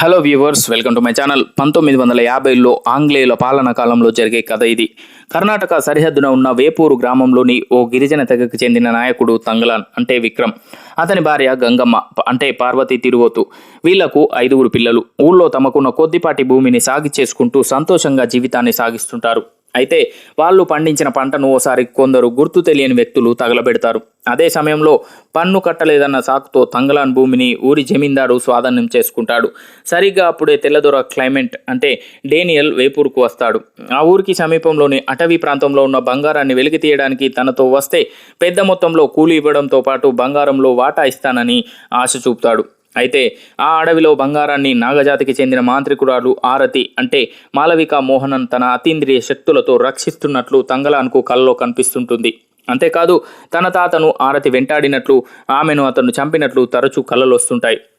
Hello viewers welcome to my channel పంతొమ్మిది వందల యాభైలో ఆంగ్లేయుల పాలన కాలంలో జరిగే కథ ఇది. కర్ణాటక సరిహద్దున ఉన్న వేపూరు గ్రామంలోని ఓ గిరిజన తెగకు చెందిన నాయకుడు తంగలాన్ అంటే విక్రమ్. అతని భార్య గంగమ్మ అంటే పార్వతి తిరువోతు. వీళ్ళకు ఐదుగురు పిల్లలు. ఊళ్ళో తమకున్న కొద్దిపాటి భూమిని సాగి చేసుకుంటూ సంతోషంగా జీవితాన్ని సాగిస్తుంటారు. అయితే వాళ్ళు పండించిన పంటను ఓసారి కొందరు గుర్తు తెలియని వ్యక్తులు తగలబెడతారు. అదే సమయంలో పన్ను కట్టలేదన్న సాకుతో తంగలాన్ భూమిని ఊరి జమీందారు స్వాధీనం చేసుకుంటాడు. సరిగ్గా అప్పుడే తెల్లదొర క్లైమేట్ అంటే డేనియల్ వేపూర్కు వస్తాడు. ఆ ఊరికి సమీపంలోని అటవీ ప్రాంతంలో ఉన్న బంగారాన్ని వెలికి తీయడానికి తనతో వస్తే పెద్ద మొత్తంలో కూలి ఇవ్వడంతో పాటు బంగారంలో వాటా ఇస్తానని ఆశ చూపుతాడు. అయితే ఆ అడవిలో బంగారాన్ని నాగజాతికి చెందిన మాంత్రికురాలు ఆరతి అంటే మాలవిక మోహనన్ తన అతీంద్రియ శక్తులతో రక్షిస్తున్నట్లు తంగలాన్కు కల్లో కనిపిస్తుంటుంది. అంతేకాదు తన తాతను ఆరతి వెంటాడినట్లు ఆమెను అతను చంపినట్లు తరచూ కలలు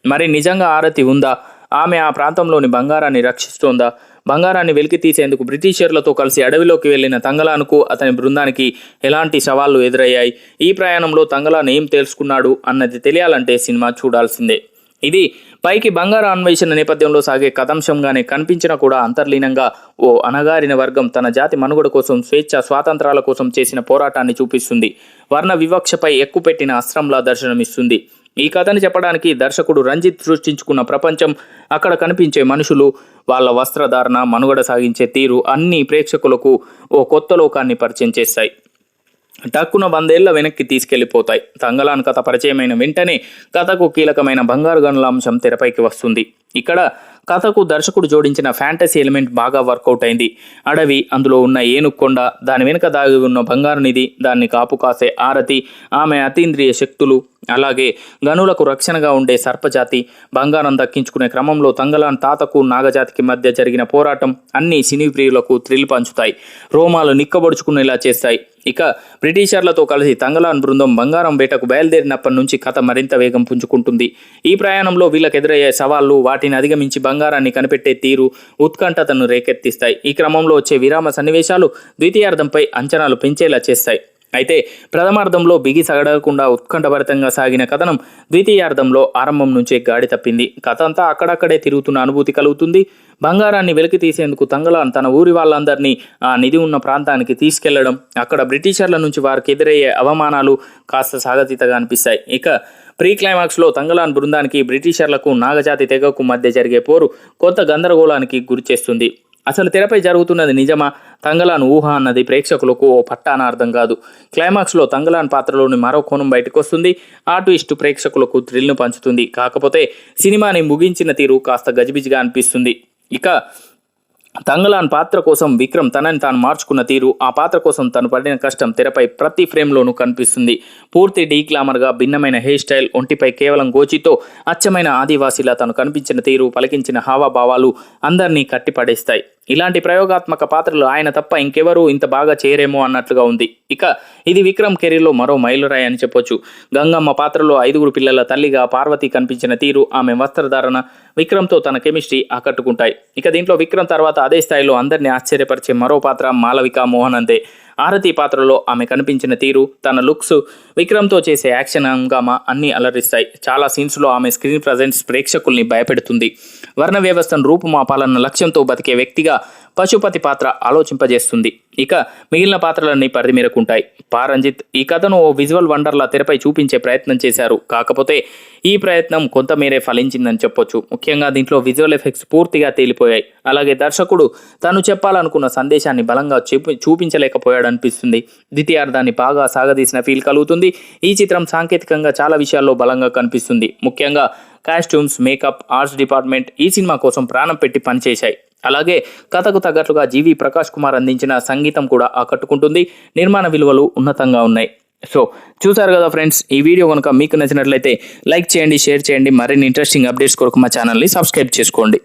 మరి నిజంగా ఆరతి ఉందా? ఆమె ఆ ప్రాంతంలోని బంగారాన్ని రక్షిస్తోందా? బంగారాన్ని వెలికి తీసేందుకు బ్రిటిషర్లతో కలిసి అడవిలోకి వెళ్ళిన తంగలానుకు అతని బృందానికి ఎలాంటి సవాళ్ళు ఎదురయ్యాయి? ఈ ప్రయాణంలో తంగలాన్ ఏం తెలుసుకున్నాడు అన్నది తెలియాలంటే సినిమా చూడాల్సిందే. ఇది పైకి బంగారు అన్వేషణ నేపథ్యంలో సాగే కథంశంగానే కనిపించినా కూడా అంతర్లీనంగా ఓ అనగారిన వర్గం తన జాతి మనుగడ కోసం స్వేచ్ఛ స్వాతంత్రాల కోసం చేసిన పోరాటాన్ని చూపిస్తుంది. వర్ణ వివక్షపై ఎక్కుపెట్టిన అస్త్రంలా దర్శనమిస్తుంది. ఈ కథని చెప్పడానికి దర్శకుడు రంజిత్ సృష్టించుకున్న ప్రపంచం అక్కడ కనిపించే మనుషులు వాళ్ళ వస్త్రధారణ మనుగడ సాగించే తీరు అన్ని ప్రేక్షకులకు ఓ కొత్త లోకాన్ని పరిచయం చేస్తాయి. టక్కున వందేళ్ళ వెనక్కి తీసుకెళ్ళిపోతాయి తంగలాన్ కథ పరిచయమైన వెంటనే కథకు కీలకమైన బంగారు గనుల అంశం తెరపైకి వస్తుంది. ఇక్కడ కథకు దర్శకుడు జోడించిన ఫ్యాంటసీ ఎలిమెంట్ బాగా వర్కౌట్ అయింది. అడవి అందులో ఉన్న ఏనుక్కొండ దాని వెనుక దాగి ఉన్న బంగారు నిధి దాన్ని కాపు కాసే ఆరతి ఆమె అతీంద్రియ శక్తులు అలాగే గనులకు రక్షణగా ఉండే సర్పజాతి బంగారం దక్కించుకునే క్రమంలో తంగలాన్ తాతకు నాగజాతికి మధ్య జరిగిన పోరాటం అన్ని సినీ ప్రియులకు థ్రిల్ పంచుతాయి. రోమాలు నిక్కబడుచుకునేలా చేస్తాయి. ఇక బ్రిటిషర్లతో కలిసి తంగలాన్ బృందం బంగారం వేటకు బయలుదేరినప్పటి నుంచి కథ మరింత వేగం పుంజుకుంటుంది. ఈ ప్రయాణంలో వీళ్ళకి ఎదురయ్యే సవాళ్ళు వాటిని అధిగమించి బంగారాన్ని కనిపెట్టే తీరు ఉత్కంఠతను రేకెత్తిస్తాయి. ఈ క్రమంలో వచ్చే విరామ సన్నివేశాలు ద్వితీయార్థంపై అంచనాలు పెంచేలా చేస్తాయి. అయితే ప్రథమార్థంలో బిగి సగడకుండా ఉత్కంఠభరితంగా సాగిన కథనం ద్వితీయార్థంలో ఆరంభం నుంచే గాడి తప్పింది. కథ అంతా అక్కడక్కడే తిరుగుతున్న అనుభూతి కలుగుతుంది. బంగారాన్ని వెలికి తీసేందుకు తంగలాన్ తన ఊరి వాళ్ళందరినీ ఆ నిధి ఉన్న ప్రాంతానికి తీసుకెళ్ళడం అక్కడ బ్రిటిషర్ల నుంచి వారికి ఎదురయ్యే అవమానాలు కాస్త సాగతీతగా అనిపిస్తాయి. ఇక ప్రీ క్లైమాక్స్లో తంగలాన్ బృందానికి బ్రిటిషర్లకు నాగజాతి తెగకు మధ్య జరిగే పోరు కొత్త గందరగోళానికి గురిచేస్తుంది. అసలు తెరపై జరుగుతున్నది నిజమా? తంగలాన్ ఊహ అన్నది ప్రేక్షకులకు ఓ పట్టాన అర్థం కాదు. క్లైమాక్స్లో తంగలాన్ పాత్రలోని మరో కోణం బయటకు వస్తుంది ఆ ట్విస్ట్ ప్రేక్షకులకు థ్రిల్ను పంచుతుంది. కాకపోతే సినిమాని ముగించిన తీరు కాస్త గజిబిజిగా అనిపిస్తుంది. ఇక తంగలాన్ పాత్ర కోసం విక్రమ్ తనని తాను మార్చుకున్న తీరు ఆ పాత్ర కోసం తను పడిన కష్టం తెరపై ప్రతి ఫ్రేమ్లోనూ కనిపిస్తుంది. పూర్తి డీ గ్లామర్గా భిన్నమైన హెయిర్ స్టైల్ ఒంటిపై కేవలం గోచితో అచ్చమైన ఆదివాసీలా తను కనిపించిన తీరు పలికించిన హావభావాలు అందరినీ కట్టిపడేస్తాయి. ఇలాంటి ప్రయోగాత్మక పాత్రలు ఆయన తప్ప ఇంకెవరూ ఇంత బాగా చేయరేమో అన్నట్లుగా ఉంది. ఇక ఇది విక్రమ్ కెరీర్లో మరో మైలురాయి అని చెప్పొచ్చు. గంగమ్మ పాత్రలో ఐదుగురు పిల్లల తల్లిగా పార్వతి కనిపించిన తీరు ఆమె వస్త్రధారణ విక్రమ్తో తన కెమిస్ట్రీ ఆకట్టుకుంటాయి. ఇక దీంట్లో విక్రమ్ తర్వాత అదే స్థాయిలో అందరినీ ఆశ్చర్యపరిచే మరో పాత్ర మాలవిక మోహన్ అంతే ఆరతి పాత్రలో ఆమె కనిపించిన తీరు తన లుక్స్ విక్రమ్తో చేసే యాక్షన్ హంగామా అన్నీ అలరిస్తాయి. చాలా సీన్స్లో ఆమె స్క్రీన్ ప్రజెన్స్ ప్రేక్షకుల్ని భయపెడుతుంది. వర్ణ వ్యవస్థను రూపుమాపాలన్న లక్ష్యంతో బతికే వ్యక్తిగా పశుపతి పాత్ర ఆలోచింపజేస్తుంది. ఇక మిగిలిన పాత్రలన్నీ పరిధి మేరకుంటాయి పారంజిత్ ఈ కథను ఓ విజువల్ వండర్లా తెరపై చూపించే ప్రయత్నం చేశారు. కాకపోతే ఈ ప్రయత్నం కొంతమేరే ఫలించిందని చెప్పొచ్చు. ముఖ్యంగా దీంట్లో విజువల్ ఎఫెక్ట్స్ పూర్తిగా తేలిపోయాయి. అలాగే దర్శకుడు తను చెప్పాలనుకున్న సందేశాన్ని బలంగా చూపి చూపించలేకపోయాడు అనిపిస్తుంది ద్వితీయార్థాన్ని బాగా సాగదీసిన ఫీల్ కలుగుతుంది. ఈ చిత్రం సాంకేతికంగా చాలా విషయాల్లో బలంగా కనిపిస్తుంది. ముఖ్యంగా కాస్ట్యూమ్స్ మేకప్ ఆర్ట్స్ డిపార్ట్మెంట్ ఈ సినిమా కోసం ప్రాణం పెట్టి పనిచేశాయి. అలాగే కథకు తగ్గట్లుగా జీవి ప్రకాష్ కుమార్ అందించిన సంగీతం కూడా ఆకట్టుకుంటుంది. నిర్మాణ విలువలు ఉన్నతంగా ఉన్నాయి. సో చూసారు కదా ఫ్రెండ్స్ ఈ వీడియో కనుక మీకు నచ్చినట్లయితే లైక్ చేయండి షేర్ చేయండి. మరిన్ని ఇంట్రెస్టింగ్ అప్డేట్స్ కొరకు మా ఛానల్ని సబ్స్క్రైబ్ చేసుకోండి.